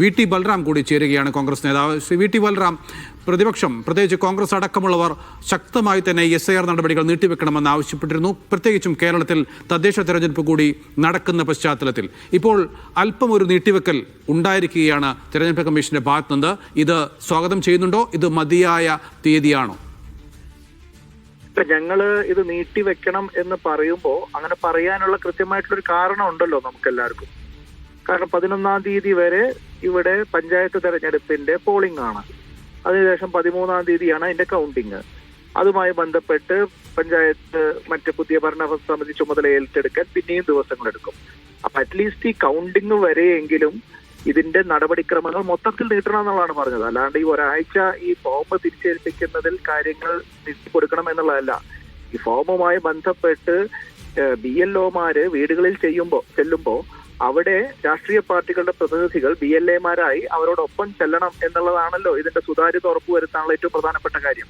V T Balram കൂടി ചേരുകയാണ് കോൺഗ്രസ് നേതാവ്. ശ്രീ വി ടി ബൽറാം പ്രതിപക്ഷം പ്രത്യേകിച്ച് കോൺഗ്രസ് അടക്കമുള്ളവർ ശക്തമായി തന്നെ എസ് ഐ ആർ നടപടികൾ നീട്ടിവെക്കണമെന്ന് ആവശ്യപ്പെട്ടിരുന്നു. പ്രത്യേകിച്ചും കേരളത്തിൽ തദ്ദേശ തെരഞ്ഞെടുപ്പ് കൂടി നടക്കുന്ന പശ്ചാത്തലത്തിൽ. ഇപ്പോൾ അല്പം ഒരു നീട്ടിവെക്കൽ ഉണ്ടായിരിക്കുകയാണ് തെരഞ്ഞെടുപ്പ് കമ്മീഷന്റെ ഭാഗത്തുനിന്ന്. ഇത് സ്വാഗതം ചെയ്യുന്നുണ്ടോ? ഇത് മതിയായ തീയതിയാണോ? ഞങ്ങൾ ഇത് നീട്ടിവെക്കണം എന്ന് പറയുമ്പോൾ അങ്ങനെ പറയാനുള്ള കൃത്യമായിട്ടുള്ള ഒരു കാരണം ഉണ്ടല്ലോ നമുക്ക് എല്ലാവർക്കും കാരണം പതിനൊന്നാം തീയതി വരെ ഇവിടെ പഞ്ചായത്ത് തെരഞ്ഞെടുപ്പിന്റെ പോളിംഗ് ആണ്. അതിനുശേഷം പതിമൂന്നാം തീയതിയാണ് അതിന്റെ കൗണ്ടിങ് അതുമായി ബന്ധപ്പെട്ട് പഞ്ചായത്ത് മറ്റ് പുതിയ ഭരണ സമിതി ചുമതല ഏറ്റെടുക്കാൻ പിന്നെയും ദിവസങ്ങളെടുക്കും അപ്പൊ അറ്റ്ലീസ്റ്റ് ഈ കൗണ്ടിങ് വരെയെങ്കിലും ഇതിന്റെ നടപടിക്രമങ്ങൾ മൊത്തത്തിൽ നീട്ടണം എന്നുള്ളതാണ് പറഞ്ഞത്. അല്ലാണ്ട് ഈ ഒരാഴ്ച ഈ ഫോം തിരിച്ചേൽപ്പിക്കുന്നതിൽ കാര്യങ്ങൾ കൊടുക്കണം എന്നുള്ളതല്ല. ഈ ഫോമുമായി ബന്ധപ്പെട്ട് ബി എൽ ഒമാര് വീടുകളിൽ ചെയ്യുമ്പോ ചെല്ലുമ്പോ അവിടെ രാഷ്ട്രീയ പാർട്ടികളുടെ പ്രതിനിധികൾ ബി എൽ എമാരായി അവരോടൊപ്പം ചെല്ലണം എന്നുള്ളതാണല്ലോ ഇതിന്റെ സുതാര്യത ഉറപ്പുവരുത്താനുള്ള ഏറ്റവും പ്രധാനപ്പെട്ട കാര്യം.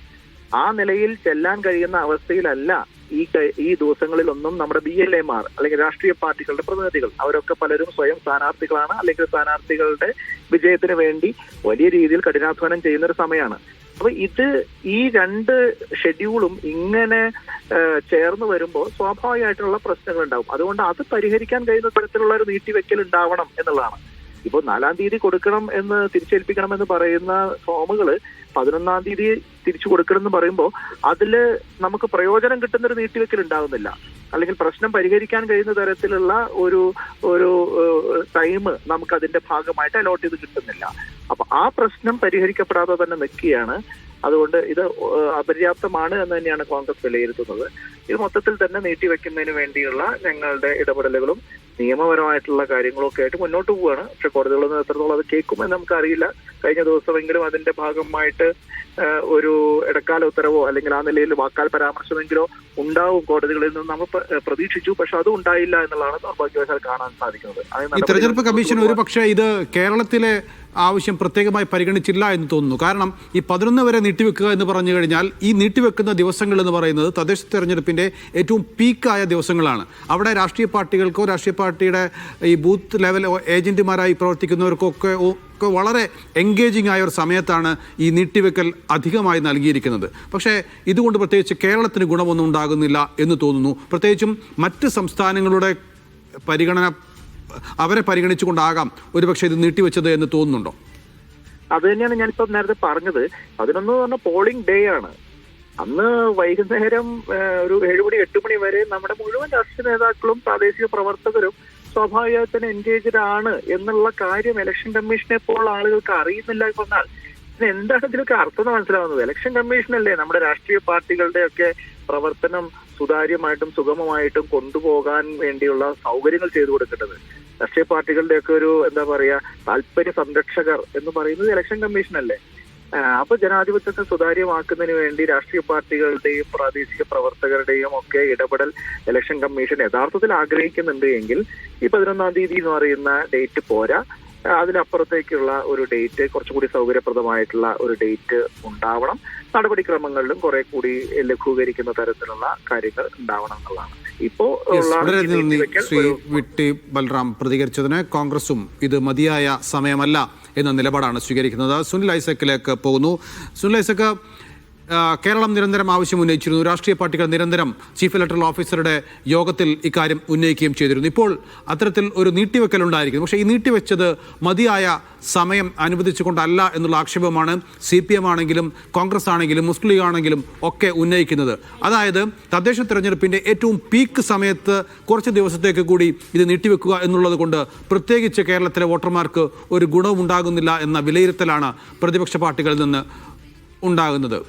ആ നിലയിൽ ചെല്ലാൻ കഴിയുന്ന അവസ്ഥയിലല്ല ഈ ഈ ദിവസങ്ങളിലൊന്നും നമ്മുടെ ബി എൽ എമാർ അല്ലെങ്കിൽ രാഷ്ട്രീയ പാർട്ടികളുടെ പ്രതിനിധികൾ. അവരൊക്കെ പലരും സ്വയം സ്ഥാനാർത്ഥികളാണ് അല്ലെങ്കിൽ സ്ഥാനാർത്ഥികളുടെ വിജയത്തിന് വേണ്ടി വലിയ രീതിയിൽ കഠിനാധ്വാനം ചെയ്യുന്ന ഒരു സമയമാണ്. അപ്പൊ ഇത് ഈ രണ്ട് ഷെഡ്യൂളും ഇങ്ങനെ ചേർന്ന് വരുമ്പോൾ സ്വാഭാവികമായിട്ടുള്ള പ്രശ്നങ്ങൾ ഉണ്ടാവും. അതുകൊണ്ട് അത് പരിഹരിക്കാൻ കഴിയുന്ന തരത്തിലുള്ള ഒരു നീട്ടിവെക്കൽ ഉണ്ടാവണം എന്നുള്ളതാണ്. ഇപ്പൊ നാലാം തീയതി കൊടുക്കണം എന്ന് തിരിച്ചേൽപ്പിക്കണം എന്ന് പറയുന്ന ഫോമുകൾ പതിനൊന്നാം തീയതി തിരിച്ചു കൊടുക്കണം എന്ന് പറയുമ്പോൾ അതിൽ നമുക്ക് പ്രയോജനം കിട്ടുന്ന ഒരു നീട്ടിവെക്കൽ ഉണ്ടാവുന്നില്ല. അല്ലെങ്കിൽ പ്രശ്നം പരിഹരിക്കാൻ കഴിയുന്ന തരത്തിലുള്ള ഒരു ഒരു ടൈം നമുക്ക് അതിന്റെ ഭാഗമായിട്ട് അലോട്ട് ചെയ്ത് കിട്ടുന്നില്ല. അപ്പൊ ആ പ്രശ്നം പരിഹരിക്കപ്പെടാതെ തന്നെ നിൽക്കുകയാണ്. അതുകൊണ്ട് ഇത് അപര്യാപ്തമാണ് എന്ന് തന്നെയാണ് കോൺഗ്രസ് വിലയിരുത്തുന്നത്. ഇത് മൊത്തത്തിൽ തന്നെ നീട്ടിവെക്കുന്നതിന് വേണ്ടിയുള്ള ഞങ്ങളുടെ ഇടപെടലുകളും നിയമപരമായിട്ടുള്ള കാര്യങ്ങളൊക്കെ ആയിട്ട് മുന്നോട്ട് പോവുകയാണ്. പക്ഷെ കോടതികളൊന്നും എത്രത്തോളം അത് കേൾക്കുമെന്ന് നമുക്കറിയില്ല. കഴിഞ്ഞ ദിവസമെങ്കിലും അതിന്റെ ഭാഗമായിട്ട് ഒരു ഇടക്കാല ഉത്തരവോ അല്ലെങ്കിൽ ആ നിലയിൽ വാക്കാൽ പരാമർശമെങ്കിലോ ഉണ്ടാവും കോടതികളിൽ നിന്ന് നമ്മൾ പ്രതീക്ഷിച്ചു. പക്ഷെ അതും ഉണ്ടായില്ല എന്നുള്ളതാണ് നിർഭാഗ്യവശാൽ കാണാൻ സാധിക്കുന്നത്. തെരഞ്ഞെടുപ്പ് കമ്മീഷൻ ഒരു പക്ഷേ ഇത് കേരളത്തിലെ ആവശ്യം പ്രത്യേകമായി പരിഗണിച്ചില്ല എന്ന് തോന്നുന്നു. കാരണം ഈ പതിനൊന്ന് വരെ നീട്ടിവെക്കുക എന്ന് പറഞ്ഞു കഴിഞ്ഞാൽ ഈ നീട്ടിവെക്കുന്ന ദിവസങ്ങൾ എന്ന് പറയുന്നത് തദ്ദേശ തെരഞ്ഞെടുപ്പിന്റെ ഏറ്റവും പീക്കായ ദിവസങ്ങളാണ്. അവിടെ രാഷ്ട്രീയ പാർട്ടികൾക്കോ രാഷ്ട്രീയ പാർട്ടിയുടെ ഈ ബൂത്ത് ലെവൽ ഏജന്റുമാരായി പ്രവർത്തിക്കുന്നവർക്കോ ഒക്കെ ഒക്കെ വളരെ എൻഗേജിംഗ് ആയ ഒരു സമയത്താണ് ഈ നീട്ടിവെക്കൽ അധികമായി നൽകിയിരിക്കുന്നത്. പക്ഷേ ഇതുകൊണ്ട് പ്രത്യേകിച്ച് കേരളത്തിന് ഗുണമൊന്നും ഉണ്ടാകുന്നില്ല എന്ന് തോന്നുന്നു. പ്രത്യേകിച്ചും മറ്റ് സംസ്ഥാനങ്ങളുടെ പരിഗണന അവരെ പരിഗണിച്ചുകൊണ്ടാകാം ഒരുപക്ഷെ ഇത് നീട്ടിവെച്ചത് എന്ന് തോന്നുന്നുണ്ടോ? അത് തന്നെയാണ് ഞാനിപ്പോ നേരത്തെ പറഞ്ഞത്. പതിനൊന്ന് പറഞ്ഞ പോളിംഗ് ഡേ ആണ്. അന്ന് വൈകുന്നേരം ഒരു ഏഴ് മണി എട്ട് മണി വരെ നമ്മുടെ മുഴുവൻ രാഷ്ട്രീയ നേതാക്കളും പ്രാദേശിക പ്രവർത്തകരും സ്വാഭാവികമായി തന്നെ എൻഗേജ്ഡ് ആണ് എന്നുള്ള കാര്യം ഇലക്ഷൻ കമ്മീഷനെ പോലുള്ള ആളുകൾക്ക് അറിയുന്നില്ല എന്ന് പറഞ്ഞാൽ ഇതിന് എന്താണ് ഇതിലൊക്കെ അർത്ഥം മനസ്സിലാവുന്നത്? ഇലക്ഷൻ കമ്മീഷനല്ലേ നമ്മുടെ രാഷ്ട്രീയ പാർട്ടികളുടെ ഒക്കെ പ്രവർത്തനം സുതാര്യമായിട്ടും സുഗമമായിട്ടും കൊണ്ടുപോകാൻ വേണ്ടിയുള്ള സൗകര്യങ്ങൾ ചെയ്തു കൊടുക്കേണ്ടത്? രാഷ്ട്രീയ പാർട്ടികളുടെയൊക്കെ ഒരു എന്താ പറയാ താല്പര്യ സംരക്ഷകർ എന്ന് പറയുന്നത് ഇലക്ഷൻ കമ്മീഷൻ അല്ലേ? അപ്പൊ ജനാധിപത്യത്തെ സുതാര്യമാക്കുന്നതിന് വേണ്ടി രാഷ്ട്രീയ പാർട്ടികളുടെയും പ്രാദേശിക പ്രവർത്തകരുടെയും ഒക്കെ ഇടപെടൽ ഇലക്ഷൻ കമ്മീഷൻ യഥാർത്ഥത്തിൽ ആഗ്രഹിക്കുന്നുണ്ട് എങ്കിൽ ഈ പതിനൊന്നാം തീയതി എന്ന് പറയുന്ന ഡേറ്റ് പോരാ. അതിനപ്പുറത്തേക്കുള്ള ഒരു ഡേറ്റ് കുറച്ചുകൂടി സൗകര്യപ്രദമായിട്ടുള്ള ഒരു ഡേറ്റ് ഉണ്ടാവണം. നടപടിക്രമങ്ങളിലും കുറെ കൂടി ലഘൂകരിക്കുന്ന തരത്തിലുള്ള കാര്യങ്ങൾ ഉണ്ടാവണം എന്നുള്ളതാണ്. ഇപ്പോ ശ്രീ വിട്ടി ബൽറാം പ്രതികരിച്ചതിന് കോൺഗ്രസും ഇത് മതിയായ സമയമല്ല എന്ന നിലപാടാണ് സ്വീകരിക്കുന്നത്. സുനിൽ ഐസക്കിലേക്ക് പോകുന്നു. സുനിൽ ഐസക്ക് കേരളം നിരന്തരം ആവശ്യം ഉന്നയിച്ചിരുന്നു. രാഷ്ട്രീയ പാർട്ടികൾ നിരന്തരം ചീഫ് ഇലക്ടറൽ ഓഫീസറുടെ യോഗത്തിൽ ഇക്കാര്യം ഉന്നയിക്കുകയും ചെയ്തിരുന്നു. ഇപ്പോൾ അത്തരത്തിൽ ഒരു നീട്ടിവെക്കൽ ഉണ്ടായിരിക്കുന്നു പക്ഷേ ഈ നീട്ടിവെച്ചത് മതിയായ സമയം അനുവദിച്ചുകൊണ്ടല്ല എന്നുള്ള ആക്ഷേപമാണ് സി പി എം ആണെങ്കിലും കോൺഗ്രസ് ആണെങ്കിലും മുസ്ലിം ലീഗ് ആണെങ്കിലും ഒക്കെ ഉന്നയിക്കുന്നത്. അതായത് തദ്ദേശ തെരഞ്ഞെടുപ്പിന്റെ ഏറ്റവും പീക്ക് സമയത്ത് കുറച്ച് ദിവസത്തേക്ക് കൂടി ഇത് നീട്ടിവെക്കുക എന്നുള്ളത് കൊണ്ട് പ്രത്യേകിച്ച് കേരളത്തിലെ വോട്ടർമാർക്ക് ഒരു ഗുണവും ഉണ്ടാകുന്നില്ല എന്ന വിലയിരുത്തലാണ് പ്രതിപക്ഷ പാർട്ടികളിൽ നിന്ന് ഉണ്ടാകുന്നത്.